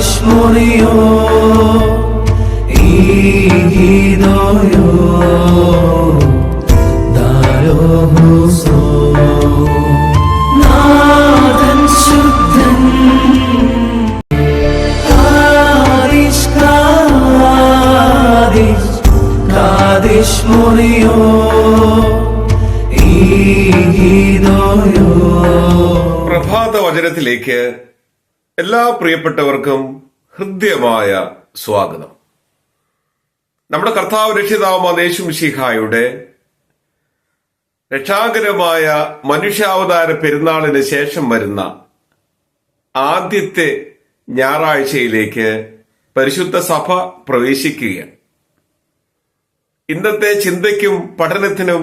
Kadishmoniyo ഈ ഈഗിദോയോ പ്രഭാത വചനത്തിലേക്ക് എല്ലാ പ്രിയപ്പെട്ടവർക്കും ഹൃദ്യമായ സ്വാഗതം. നമ്മുടെ കർത്താവ് രക്ഷിതാവുമായ യേശുമിശിഹായുടെ രക്ഷാകരമായ മനുഷ്യാവതാര പെരുന്നാളിന് ശേഷം വരുന്ന ആദ്യത്തെ ഞായറാഴ്ചയിലേക്ക് പരിശുദ്ധ സഭ പ്രവേശിക്കുക ഇന്നത്തെ ചിന്തയ്ക്കും പഠനത്തിനും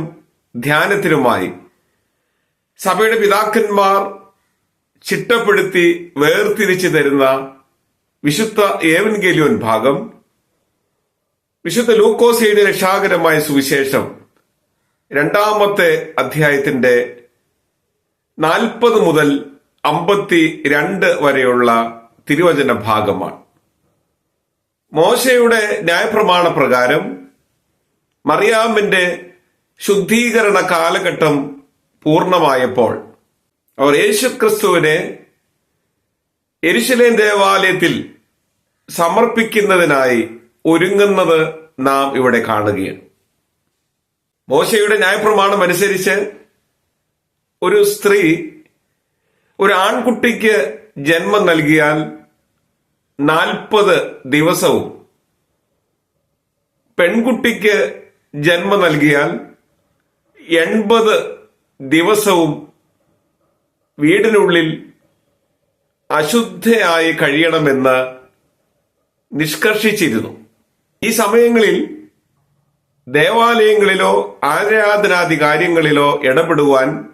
ധ്യാനത്തിനുമായി സഭയുടെ പിതാക്കന്മാർ ചിട്ടപ്പെടുത്തി വേർതിരിച്ചു തരുന്ന വിശുദ്ധ ഏവൻഗേലിയോൻ ഭാഗം വിശുദ്ധ ലൂക്കോസയുടെ രക്ഷാകരമായ സുവിശേഷം രണ്ടാമത്തെ അധ്യായത്തിന്റെ നാൽപ്പത് മുതൽ അമ്പത്തി രണ്ട് വരെയുള്ള തിരുവചന ഭാഗമാണ്. മോശയുടെ ന്യായപ്രമാണ പ്രകാരം മറിയാമിന്റെ ശുദ്ധീകരണ കാലഘട്ടം പൂർണമായപ്പോൾ അവർ യേശു ക്രിസ്തുവിനെ എരിശിലേം ദേവാലയത്തിൽ സമർപ്പിക്കുന്നതിനായി ഒരുങ്ങുന്നത് നാം ഇവിടെ കാണുകയാണ്. മോശയുടെ ന്യായപ്രമാണം അനുസരിച്ച് ഒരു സ്ത്രീ ഒരു ആൺകുട്ടിക്ക് ജന്മം നൽകിയാൽ നാൽപ്പത് ദിവസവും പെൺകുട്ടിക്ക് ജന്മം നൽകിയാൽ എൺപത് ദിവസവും വീടിനുള്ളിൽ അശുദ്ധയായി കഴിയണമെന്ന് നിഷ്കർഷിച്ചിരുന്നു. ഈ സമയങ്ങളിൽ ദേവാലയങ്ങളിലോ ആരാധനാദി കാര്യങ്ങളിലോ ഇടപെടുവാൻ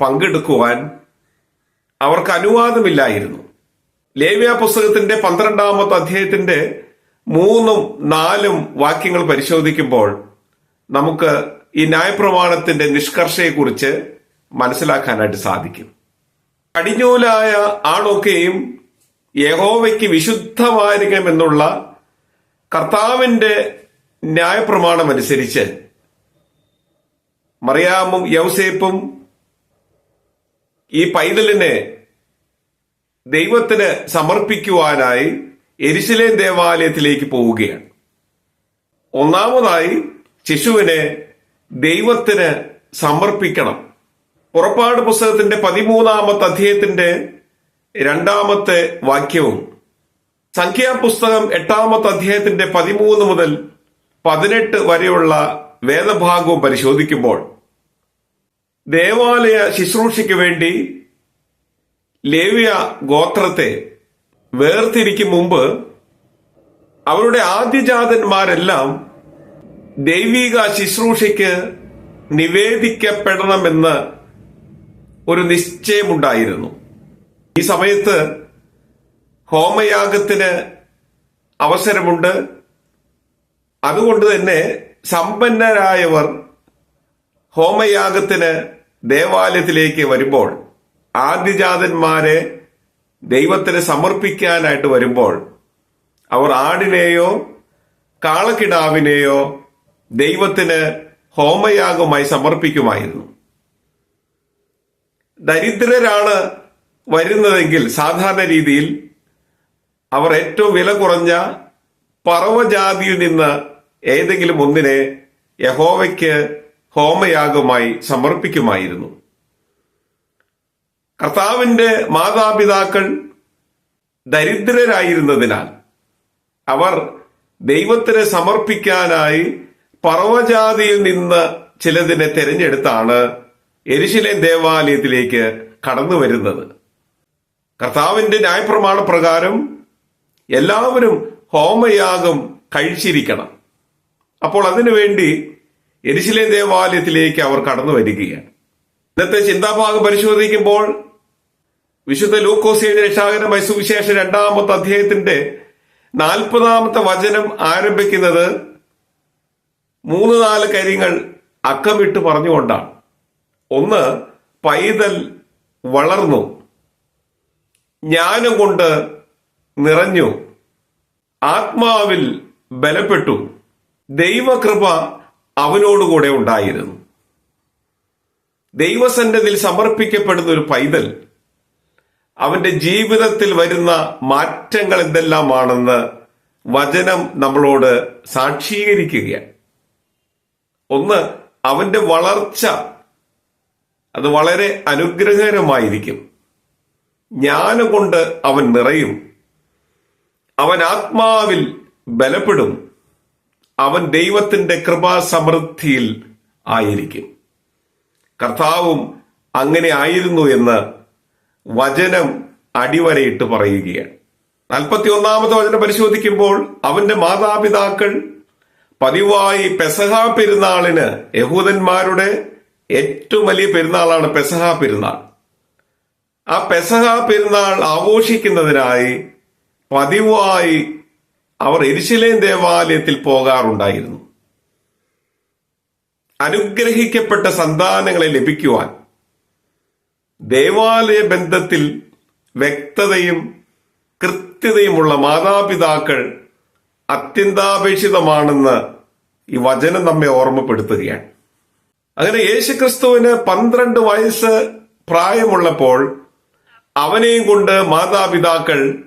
പങ്കെടുക്കുവാൻ അവർക്ക് അനുവാദമില്ലായിരുന്നു. ലേവ്യ പുസ്തകത്തിന്റെ പന്ത്രണ്ടാമത്തെ അധ്യായത്തിന്റെ മൂന്നും നാലും വാക്യങ്ങൾ പരിശോധിക്കുമ്പോൾ നമുക്ക് ഈ ന്യായപ്രമാണത്തിന്റെ നിഷ്കർഷയെക്കുറിച്ച് മനസ്സിലാക്കാനായിട്ട് സാധിക്കും. കടിഞ്ഞൂലായ ആളൊക്കെയും യഹോവയ്ക്ക് വിശുദ്ധമായിരിക്കണമെന്നുള്ള കർത്താവിന്റെ ന്യായപ്രമാണം അനുസരിച്ച് മറിയാമും യൗസേപ്പും ഈ പൈതലിനെ ദൈവത്തിന് സമർപ്പിക്കുവാനായി എരിശിലേം ദേവാലയത്തിലേക്ക് പോവുകയാണ്. ഒന്നാമതായി ശിശുവിനെ ദൈവത്തിന് സമർപ്പിക്കണം. പുറപ്പാട് പുസ്തകത്തിന്റെ പതിമൂന്നാമത്തെ അധ്യായത്തിന്റെ രണ്ടാമത്തെ വാക്യവും സംഖ്യാപുസ്തകം എട്ടാമത്തെ അധ്യായത്തിന്റെ പതിമൂന്ന് മുതൽ പതിനെട്ട് വരെയുള്ള വേദഭാഗവും പരിശോധിക്കുമ്പോൾ ദേവാലയ ശുശ്രൂഷയ്ക്ക് വേണ്ടി ലേവ്യ ഗോത്രത്തെ വേർതിരിക്കും മുമ്പ് അവരുടെ ആദ്യജാതന്മാരെല്ലാം ദൈവിക ശുശ്രൂഷയ്ക്ക് നിവേദിക്കപ്പെടണമെന്ന് ഒരു നിശ്ചയമുണ്ടായിരുന്നു. ഈ സമയത്ത് ഹോമയാഗത്തിന് അവസരമുണ്ട്. അതുകൊണ്ട് തന്നെ സമ്പന്നരായവർ ഹോമയാഗത്തിന് ദേവാലയത്തിലേക്ക് വരുമ്പോൾ ആദ്യജാതന്മാരെ ദൈവത്തിന് സമർപ്പിക്കാനായിട്ട് വരുമ്പോൾ അവർ ആടിനെയോ കാളക്കിടാവിനെയോ ദൈവത്തിന് ഹോമയാഗമായി സമർപ്പിക്കുമായിരുന്നു. ദരിദ്രരാണ് വരുന്നതെങ്കിൽ സാധാരണ രീതിയിൽ അവർ ഏറ്റവും വില കുറഞ്ഞ പറവജാതിയിൽ നിന്ന് ഏതെങ്കിലും ഒന്നിനെ യഹോവയ്ക്ക് ഹോമയാഗമായി സമർപ്പിക്കുമായിരുന്നു. കർത്താവിന്റെ മാതാപിതാക്കൾ ദരിദ്രരായിരുന്നതിനാൽ അവർ ദൈവത്തിന് സമർപ്പിക്കാനായി പറവജാതിയിൽ നിന്ന് ചിലതിനെ തിരഞ്ഞെടുത്താണ് എരിശിലേം ദേവാലയത്തിലേക്ക് കടന്നു വരുന്നത്. കർത്താവിന്റെ ന്യായപ്രമാണ പ്രകാരം എല്ലാവരും ഹോമയാഗം കഴിച്ചിരിക്കണം. അപ്പോൾ അതിനുവേണ്ടി എരിശിലേം ദേവാലയത്തിലേക്ക് അവർ കടന്നു വരികയാണ്. ഇന്നത്തെ ചിന്താഭാഗം പരിശോധിക്കുമ്പോൾ വിശുദ്ധ ലൂക്കോസിയുടെ രക്ഷാകരമായ സുവിശേഷ രണ്ടാമത്തെ അധ്യായത്തിന്റെ നാൽപ്പതാമത്തെ വചനം ആരംഭിക്കുന്നത് മൂന്ന് നാല് കാര്യങ്ങൾ അക്കമിട്ട് പറഞ്ഞുകൊണ്ടാണ്. ഒന്ന് പൈതൽ വളർന്നു. ജ്ഞാനം കൊണ്ട് നിറഞ്ഞു. ആത്മാവിൽ ബലപ്പെട്ടു. ദൈവകൃപ അവനോടുകൂടെ ഉണ്ടായിരുന്നു. ദൈവസന്നതിൽ സമർപ്പിക്കപ്പെടുന്ന ഒരു പൈതൽ അവന്റെ ജീവിതത്തിൽ വരുന്ന മാറ്റങ്ങൾ എന്തെല്ലാമാണെന്ന് വചനം നമ്മളോട് സാക്ഷീകരിക്കുകയാണ്. ഒന്ന് അവന്റെ വളർച്ച അത് വളരെ അനുഗ്രഹകരമായിരിക്കും. ജ്ഞാനം കൊണ്ട് അവൻ നിറയും. അവൻ ആത്മാവിൽ ബലപ്പെടും. അവൻ ദൈവത്തിന്റെ കൃപാസമൃദ്ധിയിൽ ആയിരിക്കും. കർത്താവും അങ്ങനെ ആയിരുന്നു എന്ന് വചനം അടിവരയിട്ട് പറയുകയാണ്. നാൽപ്പത്തി ഒന്നാമത്തെ വചനം പരിശോധിക്കുമ്പോൾ അവന്റെ മാതാപിതാക്കൾ പതിവായി പെസഹ പെരുന്നാളിന് യഹൂദന്മാരുടെ ഏറ്റവും വലിയ പെരുന്നാളാണ് പെസഹ പെരുന്നാൾ. ആ പെസഹ പെരുന്നാൾ ആഘോഷിക്കുന്നതിനായി പതിവായി അവർ എരിശിലേം ദേവാലയത്തിൽ പോകാറുണ്ടായിരുന്നു. അനുഗ്രഹിക്കപ്പെട്ട സന്താനങ്ങളെ ലഭിക്കുവാൻ ദേവാലയ ബന്ധത്തിൽ വ്യക്തതയും കൃത്യതയുമുള്ള മാതാപിതാക്കൾ അത്യന്താപേക്ഷിതമാണെന്ന് ഈ വചനം നമ്മെ ഓർമ്മപ്പെടുത്തുകയാണ്. അങ്ങനെ യേശുക്രിസ്തുവിന് പന്ത്രണ്ട് വയസ്സ് പ്രായമുള്ളപ്പോൾ അവനെയും കൊണ്ട് മാതാപിതാക്കൾ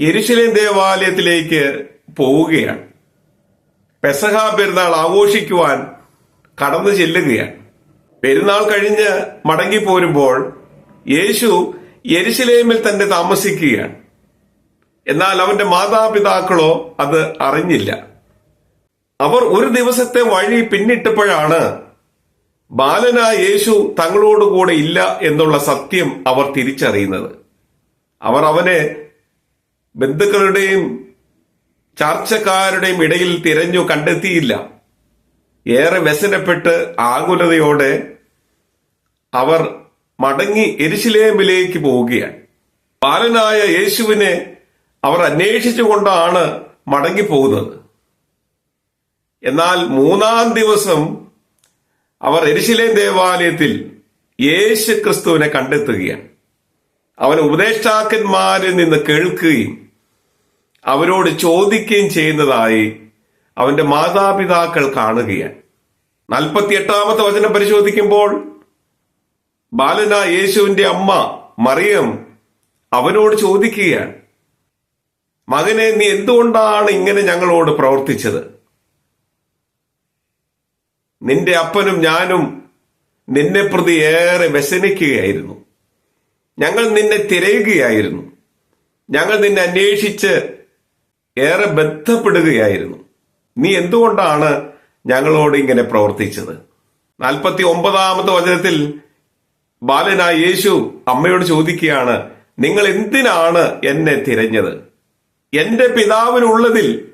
എരിശിലേം ദേവാലയത്തിലേക്ക് പോവുകയാണ്. പെസഹ പെരുന്നാൾ ആഘോഷിക്കുവാൻ കടന്നു ചെല്ലുകയാണ്. പെരുന്നാൾ കഴിഞ്ഞ് മടങ്ങി പോരുമ്പോൾ യേശു എരിശിലേമിൽ തന്നെ താമസിക്കുകയാണ്. എന്നാൽ അവന്റെ മാതാപിതാക്കളോ അത് അറിഞ്ഞില്ല. അവർ ഒരു ദിവസത്തെ വഴി പിന്നിട്ടപ്പോഴാണ് ബാലനായ യേശു തങ്ങളോടുകൂടെ ഇല്ല എന്നുള്ള സത്യം അവർ തിരിച്ചറിയുന്നത്. അവർ അവനെ ബന്ധുക്കളുടെയും ചർച്ചക്കാരുടെയും ഇടയിൽ തിരഞ്ഞു കണ്ടെത്തിയില്ല. ഏറെ വ്യസനപ്പെട്ട് ആകുലതയോടെ അവർ മടങ്ങി എരിശിലേമിലേക്ക് പോവുകയാണ്. ബാലനായ യേശുവിനെ അവർ അന്വേഷിച്ചുകൊണ്ടാണ് മടങ്ങിപ്പോകുന്നത്. എന്നാൽ മൂന്നാം ദിവസം അവർ എരിശിലെ ദേവാലയത്തിൽ യേശു ക്രിസ്തുവിനെ കണ്ടെത്തുകയാണ്. അവൻ ഉപദേഷ്ടാക്കന്മാരിൽ നിന്ന് കേൾക്കുകയും അവരോട് ചോദിക്കുകയും ചെയ്യുന്നതായി അവന്റെ മാതാപിതാക്കൾ കാണുകയാണ്. നാൽപ്പത്തി എട്ടാമത്തെ വചനം പരിശോധിക്കുമ്പോൾ ബാലന യേശുവിന്റെ അമ്മ മറിയം അവനോട് ചോദിക്കുകയാണ് മകനെ നീ എന്തുകൊണ്ടാണ് ഇങ്ങനെ ഞങ്ങളോട് പ്രവർത്തിച്ചത്? നിന്റെ അപ്പനും ഞാനും നിന്നെ പ്രതി ഏറെ വ്യസനിക്കുകയായിരുന്നു. ഞങ്ങൾ നിന്നെ തിരയുകയായിരുന്നു. ഞങ്ങൾ നിന്നെ അന്വേഷിച്ച് ഏറെ ബന്ധപ്പെടുകയായിരുന്നു. നീ എന്തുകൊണ്ടാണ് ഞങ്ങളോട് ഇങ്ങനെ പ്രവർത്തിച്ചത്? നാൽപ്പത്തി ഒമ്പതാമത്തെ വചനത്തിൽ ബാലനായ യേശു അമ്മയോട് ചോദിക്കുകയാണ് നിങ്ങൾ എന്തിനാണ് എന്നെ തിരഞ്ഞത്? എന്റെ പിതാവിനുള്ളതിൽ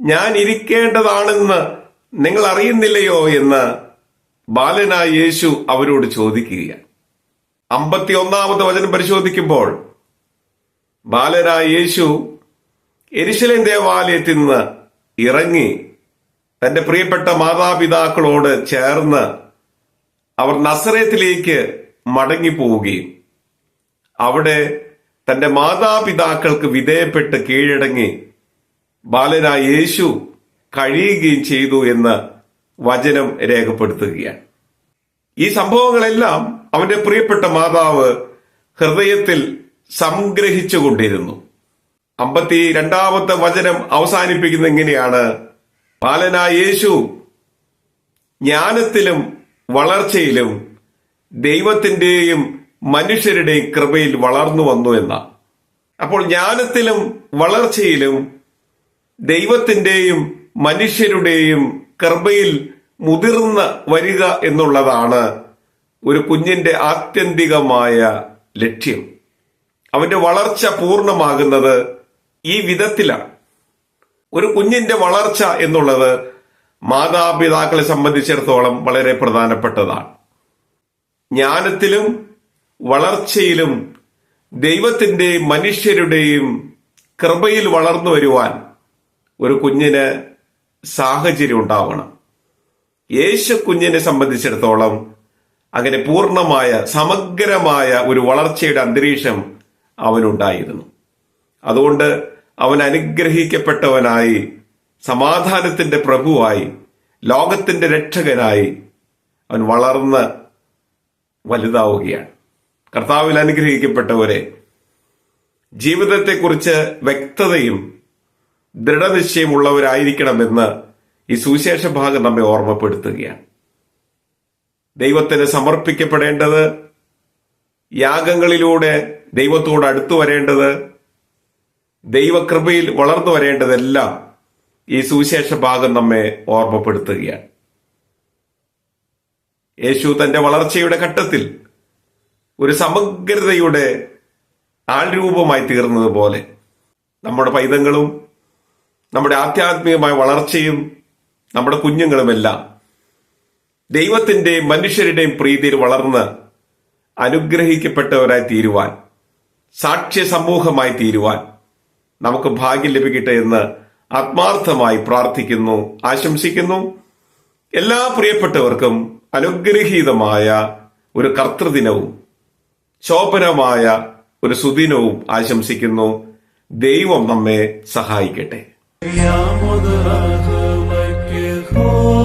ഞാൻ ഇരിക്കേണ്ടതാണെന്ന് നിങ്ങൾ അറിയുന്നില്ലയോ എന്ന് ബാലനായ യേശു അവരോട് ചോദിക്കുകയാണ്. അമ്പത്തി ഒന്നാമത്തെ വചനം പരിശോധിക്കുമ്പോൾ ബാലനായ യേശു എരിശലേം ദേവാലയത്തിൽ നിന്ന് ഇറങ്ങി തന്റെ പ്രിയപ്പെട്ട മാതാപിതാക്കളോട് ചേർന്ന് അവർ നസറേത്തിലേക്ക് മടങ്ങിപ്പോവുകയും അവിടെ തന്റെ മാതാപിതാക്കൾക്ക് വിധേയപ്പെട്ട് കീഴടങ്ങി ബാലനായ യേശു കഴിയുകയും ചെയ്തു എന്ന് വചനം രേഖപ്പെടുത്തുകയാണ്. ഈ സംഭവങ്ങളെല്ലാം അവന്റെ പ്രിയപ്പെട്ട മാതാവ് ഹൃദയത്തിൽ സംഗ്രഹിച്ചു കൊണ്ടിരുന്നു. അമ്പത്തി രണ്ടാമത്തെ വചനം അവസാനിപ്പിക്കുന്ന എങ്ങനെയാണ്? ബാലനായ യേശു ജ്ഞാനത്തിലും വളർച്ചയിലും ദൈവത്തിന്റെയും മനുഷ്യരുടെയും കൃപയിൽ വളർന്നു വന്നു എന്ന. അപ്പോൾ ജ്ഞാനത്തിലും വളർച്ചയിലും ദൈവത്തിന്റെയും മനുഷ്യരുടെയും കൃപയിൽ മുതിർന്ന വരിക എന്നുള്ളതാണ് ഒരു കുഞ്ഞിന്റെ ആത്യന്തികമായ ലക്ഷ്യം. അവന്റെ വളർച്ച പൂർണമാകുന്നത് ഈ വിധത്തിലാണ്. ഒരു കുഞ്ഞിന്റെ വളർച്ച എന്നുള്ളത് മാതാപിതാക്കളെ സംബന്ധിച്ചിടത്തോളം വളരെ പ്രധാനപ്പെട്ടതാണ്. ജ്ഞാനത്തിലും വളർച്ചയിലും ദൈവത്തിന്റെയും മനുഷ്യരുടെയും കൃപയിൽ വളർന്നു വരുവാൻ ഒരു കുഞ്ഞിന് സാഹചര്യം ഉണ്ടാവണം. യേശു കുഞ്ഞിനെ സംബന്ധിച്ചിടത്തോളം അങ്ങനെ പൂർണമായ സമഗ്രമായ ഒരു വളർച്ചയുടെ അന്തരീക്ഷം അവനുണ്ടായിരുന്നു. അതുകൊണ്ട് അവൻ അനുഗ്രഹിക്കപ്പെട്ടവനായി സമാധാനത്തിന്റെ പ്രഭുവായി ലോകത്തിന്റെ രക്ഷകനായി അവൻ വളർന്ന് വലുതാവുകയാണ്. കർത്താവിൽ അനുഗ്രഹിക്കപ്പെട്ടവരെ ജീവിതത്തെക്കുറിച്ച് വ്യക്തതയും ദൃഢനിശ്ചയമുള്ളവരായിരിക്കണമെന്ന് ഈ സുവിശേഷ ഭാഗം നമ്മെ ഓർമ്മപ്പെടുത്തുകയാണ്. ദൈവത്തിന് സമർപ്പിക്കപ്പെടേണ്ടത് യാഗങ്ങളിലൂടെ ദൈവത്തോട് അടുത്തു വരേണ്ടത് ദൈവകൃപയിൽ വളർന്നു വരേണ്ടതെല്ലാം ഈ സുവിശേഷ ഭാഗം നമ്മെ ഓർമ്മപ്പെടുത്തുകയാണ്. യേശു തന്റെ വളർച്ചയുടെ ഘട്ടത്തിൽ ഒരു സമഗ്രതയുടെ ആൾരൂപമായി തീർന്നതുപോലെ നമ്മുടെ പൈതങ്ങളും നമ്മുടെ ആധ്യാത്മികമായ വളർച്ചയും നമ്മുടെ കുഞ്ഞുങ്ങളുമെല്ലാം ദൈവത്തിന്റെയും മനുഷ്യരുടെയും പ്രീതിയിൽ വളർന്ന് അനുഗ്രഹിക്കപ്പെട്ടവരായി തീരുവാൻ സാക്ഷ്യ സമൂഹമായി തീരുവാൻ നമുക്ക് ഭാഗ്യം ലഭിക്കട്ടെ എന്ന് ആത്മാർത്ഥമായി പ്രാർത്ഥിക്കുന്നു ആശംസിക്കുന്നു. എല്ലാ പ്രിയപ്പെട്ടവർക്കും അനുഗ്രഹീതമായ ഒരു കർത്തൃദിനവും ശോഭനമായ ഒരു സുദിനവും ആശംസിക്കുന്നു. ദൈവം നമ്മെ സഹായിക്കട്ടെ. يا مدرك وجهه